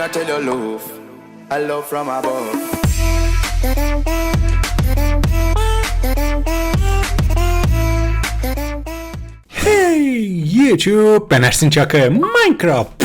I tell you love, I love from above. Hey YouTube ben Ersin Çakı Minecraft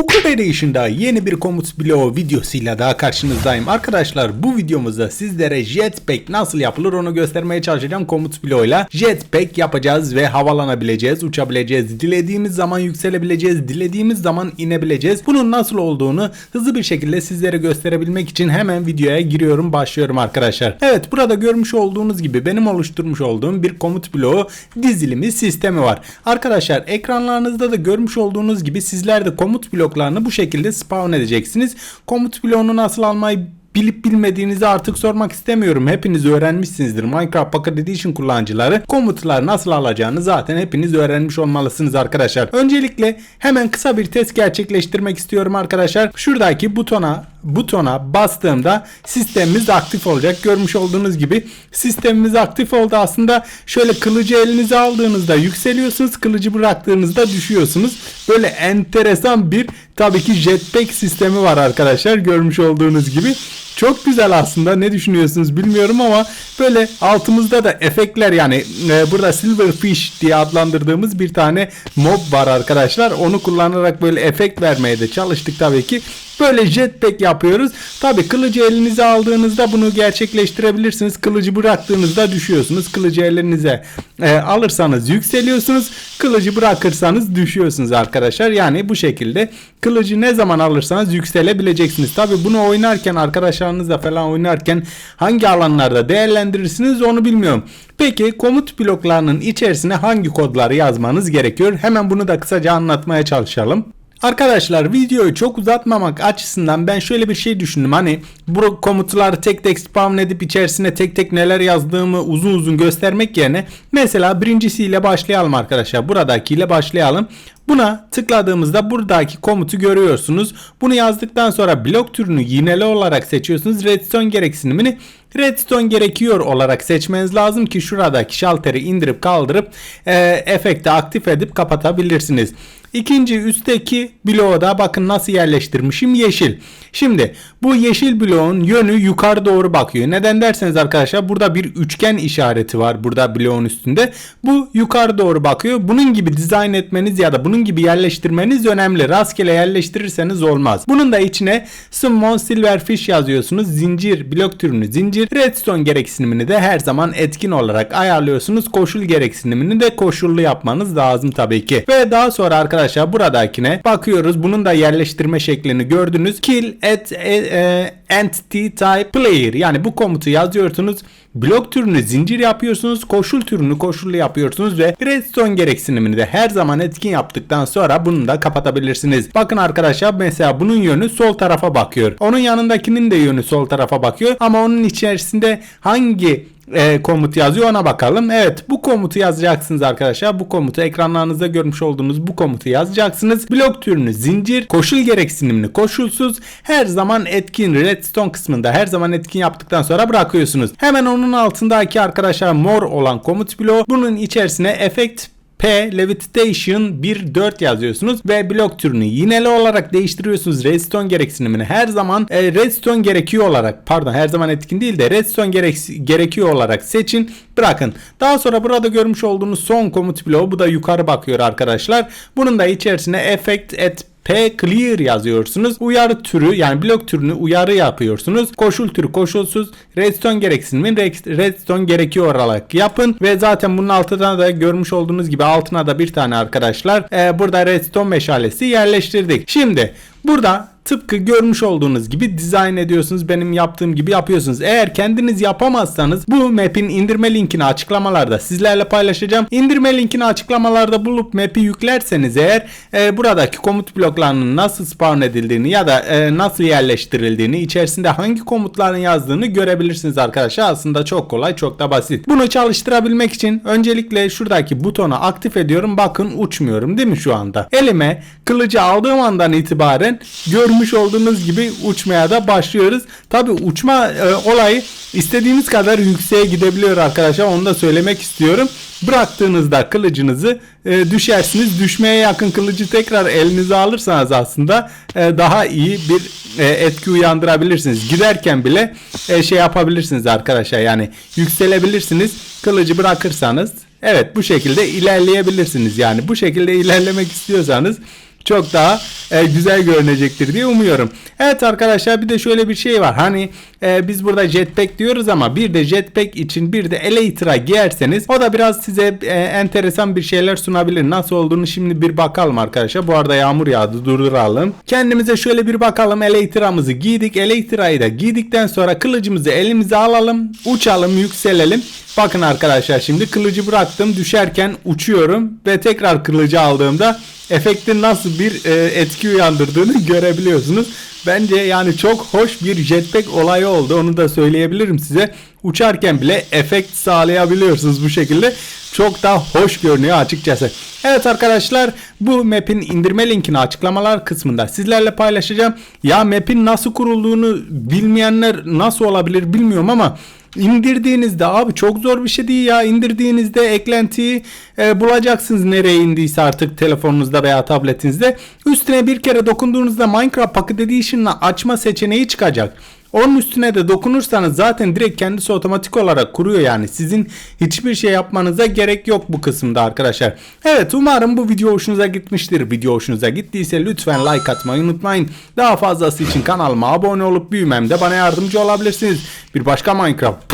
Pocket Edition'da yeni bir komut bloğu videosuyla daha karşınızdayım. Arkadaşlar bu videomuzda sizlere jetpack nasıl yapılır onu göstermeye çalışacağım komut bloğuyla. Jetpack yapacağız ve havalanabileceğiz, uçabileceğiz, dilediğimiz zaman yükselebileceğiz, dilediğimiz zaman inebileceğiz. Bunun nasıl olduğunu hızlı bir şekilde sizlere gösterebilmek için hemen videoya giriyorum, başlıyorum arkadaşlar. Evet burada görmüş olduğunuz gibi benim oluşturmuş olduğum bir komut bloğu dizilimi sistemi var. Arkadaşlar ekranlarınızda da görmüş olduğunuz gibi sizler de komut bloklarını bu şekilde spawn edeceksiniz. Komut bloğunu nasıl almayı bilip bilmediğinizi artık sormak istemiyorum. Hepiniz öğrenmişsinizdir. Minecraft Pocket Edition kullanıcıları komutlar nasıl alacağını zaten hepiniz öğrenmiş olmalısınız arkadaşlar. Öncelikle hemen kısa bir test gerçekleştirmek istiyorum arkadaşlar. Şuradaki butona butona bastığımda sistemimiz aktif olacak. Görmüş olduğunuz gibi sistemimiz aktif oldu. Aslında şöyle kılıcı elinize aldığınızda yükseliyorsunuz. Kılıcı bıraktığınızda düşüyorsunuz. Böyle enteresan bir tabii ki jetpack sistemi var arkadaşlar. Görmüş olduğunuz gibi. Çok güzel aslında. Ne düşünüyorsunuz bilmiyorum ama böyle altımızda da efektler yani e, burada silverfish diye adlandırdığımız bir tane mob var arkadaşlar. Onu kullanarak böyle efekt vermeye de çalıştık tabii ki. Böyle jetpack yapıyoruz. Tabi kılıcı elinize aldığınızda bunu gerçekleştirebilirsiniz. Kılıcı bıraktığınızda düşüyorsunuz. Kılıcı elinize e, alırsanız yükseliyorsunuz. Kılıcı bırakırsanız düşüyorsunuz arkadaşlar. Yani bu şekilde kılıcı ne zaman alırsanız yükselebileceksiniz. Tabi bunu oynarken arkadaşlarınızla falan oynarken hangi alanlarda değerlendirirsiniz onu bilmiyorum. Peki komut bloklarının içerisine hangi kodları yazmanız gerekiyor? Hemen bunu da kısaca anlatmaya çalışalım. Arkadaşlar videoyu çok uzatmamak açısından ben şöyle bir şey düşündüm. Hani bu komutları tek tek spawn edip içerisine tek tek neler yazdığımı uzun uzun göstermek yerine mesela birincisiyle başlayalım arkadaşlar. Buradakiyle başlayalım. Buna tıkladığımızda buradaki komutu görüyorsunuz. Bunu yazdıktan sonra blok türünü yineli olarak seçiyorsunuz. Redstone gereksinimini redstone gerekiyor olarak seçmeniz lazım ki şuradaki şalteri indirip kaldırıp e, efekti aktif edip kapatabilirsiniz. İkinci üstteki bloğu da bakın nasıl yerleştirmişim yeşil. Şimdi bu yeşil bloğun yönü yukarı doğru bakıyor. Neden derseniz arkadaşlar burada bir üçgen işareti var burada bloğun üstünde. Bu yukarı doğru bakıyor. Bunun gibi dizayn etmeniz ya da bunun gibi yerleştirmeniz önemli. Rastgele yerleştirirseniz olmaz. Bunun da içine summon silverfish yazıyorsunuz. Zincir blok türünü zincir. Redstone gereksinimini de her zaman etkin olarak ayarlıyorsunuz. Koşul gereksinimini de koşullu yapmanız lazım tabii ki. Ve daha sonra arkadaşlar buradakine bakıyoruz. Bunun da yerleştirme şeklini gördünüz. Kill at e, e, entity type player yani bu komutu yazıyorsunuz. Blok türünü zincir yapıyorsunuz. Koşul türünü koşullu yapıyorsunuz ve redstone gereksinimini de her zaman etkin yaptıktan sonra bunu da kapatabilirsiniz. Bakın arkadaşlar mesela bunun yönü sol tarafa bakıyor. Onun yanındakinin de yönü sol tarafa bakıyor ama onun içerisinde hangi e, komut yazıyor ona bakalım. Evet bu komutu yazacaksınız arkadaşlar. Bu komutu ekranlarınızda görmüş olduğunuz bu komutu yazacaksınız. Blok türünü zincir, koşul gereksinimini koşulsuz her zaman etkin redstone kısmında her zaman etkin yaptıktan sonra bırakıyorsunuz. Hemen onun altındaki arkadaşlar mor olan komut bloğu bunun içerisine efekt P Levitation 1.4 yazıyorsunuz ve blok türünü yineli olarak değiştiriyorsunuz. Redstone gereksinimini her zaman e, redstone gerekiyor olarak pardon her zaman etkin değil de redstone gerek, gerekiyor olarak seçin bırakın. Daha sonra burada görmüş olduğunuz son komut bloğu bu da yukarı bakıyor arkadaşlar. Bunun da içerisine effect at P clear yazıyorsunuz. Uyarı türü yani blok türünü uyarı yapıyorsunuz. Koşul türü koşulsuz. Redstone gereksinimi redstone gerekiyor olarak yapın. Ve zaten bunun altına da görmüş olduğunuz gibi altına da bir tane arkadaşlar e, burada redstone meşalesi yerleştirdik. Şimdi burada tıpkı görmüş olduğunuz gibi dizayn ediyorsunuz. Benim yaptığım gibi yapıyorsunuz. Eğer kendiniz yapamazsanız bu map'in indirme linkini açıklamalarda sizlerle paylaşacağım. İndirme linkini açıklamalarda bulup map'i yüklerseniz eğer e, buradaki komut bloklarının nasıl spawn edildiğini ya da e, nasıl yerleştirildiğini içerisinde hangi komutların yazdığını görebilirsiniz arkadaşlar. Aslında çok kolay çok da basit. Bunu çalıştırabilmek için öncelikle şuradaki butonu aktif ediyorum. Bakın uçmuyorum değil mi şu anda? Elime kılıcı aldığım andan itibaren görmüş görmüş olduğunuz gibi uçmaya da başlıyoruz. Tabi uçma e, olayı istediğimiz kadar yükseğe gidebiliyor arkadaşlar. Onu da söylemek istiyorum. Bıraktığınızda kılıcınızı e, düşersiniz. Düşmeye yakın kılıcı tekrar elinize alırsanız aslında e, daha iyi bir e, etki uyandırabilirsiniz. Giderken bile e, şey yapabilirsiniz arkadaşlar. Yani yükselebilirsiniz. Kılıcı bırakırsanız evet bu şekilde ilerleyebilirsiniz. Yani bu şekilde ilerlemek istiyorsanız çok daha e, güzel görünecektir diye umuyorum. Evet arkadaşlar bir de şöyle bir şey var. Hani e, biz burada jetpack diyoruz ama bir de jetpack için bir de elytra giyerseniz o da biraz size e, enteresan bir şeyler sunabilir. Nasıl olduğunu şimdi bir bakalım arkadaşlar. Bu arada yağmur yağdı durduralım. Kendimize şöyle bir bakalım. Elytramızı giydik. Elytrayı da giydikten sonra kılıcımızı elimize alalım. Uçalım yükselelim. Bakın arkadaşlar şimdi kılıcı bıraktım. Düşerken uçuyorum ve tekrar kılıcı aldığımda efektin nasıl bir e, etki uyandırdığını görebiliyorsunuz. Bence yani çok hoş bir jetpack olayı oldu. Onu da söyleyebilirim size. Uçarken bile efekt sağlayabiliyorsunuz bu şekilde. Çok da hoş görünüyor açıkçası. Evet arkadaşlar bu map'in indirme linkini açıklamalar kısmında sizlerle paylaşacağım. Ya map'in nasıl kurulduğunu bilmeyenler nasıl olabilir bilmiyorum ama indirdiğinizde abi çok zor bir şey değil ya indirdiğinizde eklentiyi e, bulacaksınız nereye indiyse artık telefonunuzda veya tabletinizde üstüne bir kere dokunduğunuzda Minecraft Pocket Edition'la açma seçeneği çıkacak. Onun üstüne de dokunursanız zaten direkt kendisi otomatik olarak kuruyor yani. Sizin hiçbir şey yapmanıza gerek yok bu kısımda arkadaşlar. Evet umarım bu video hoşunuza gitmiştir. Video hoşunuza gittiyse lütfen like atmayı unutmayın. Daha fazlası için kanalıma abone olup büyümemde bana yardımcı olabilirsiniz. Bir başka Minecraft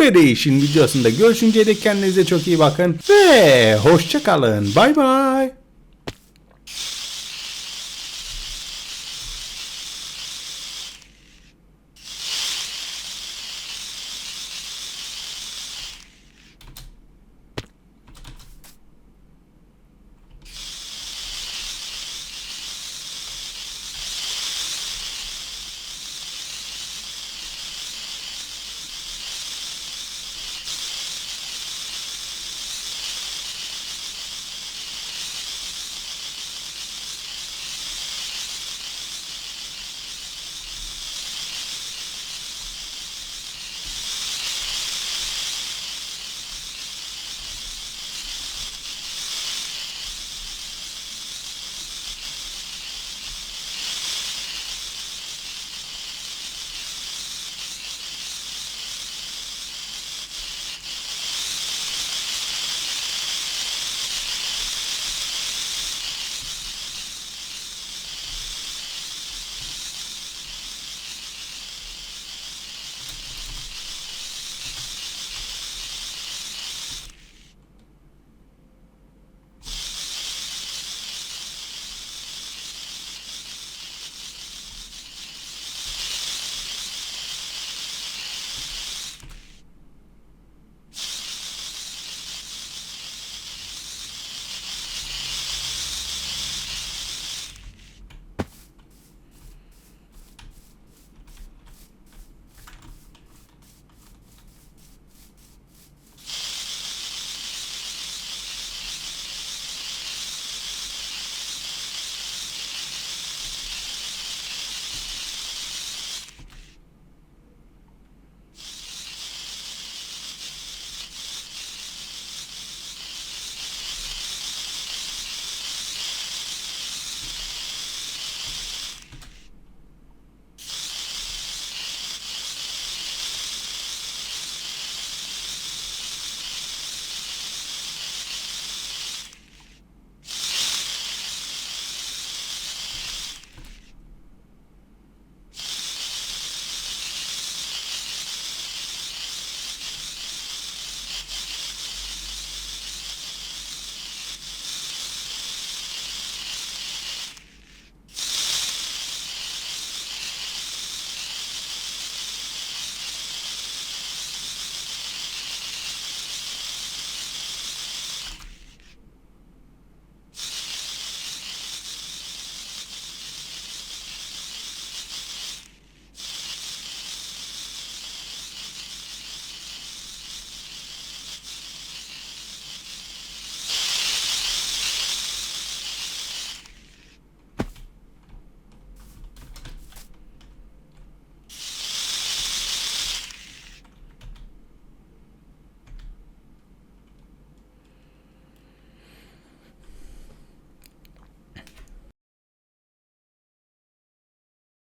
Edition videosunda görüşünceye dek kendinize çok iyi bakın. Ve hoşçakalın. Bay bay.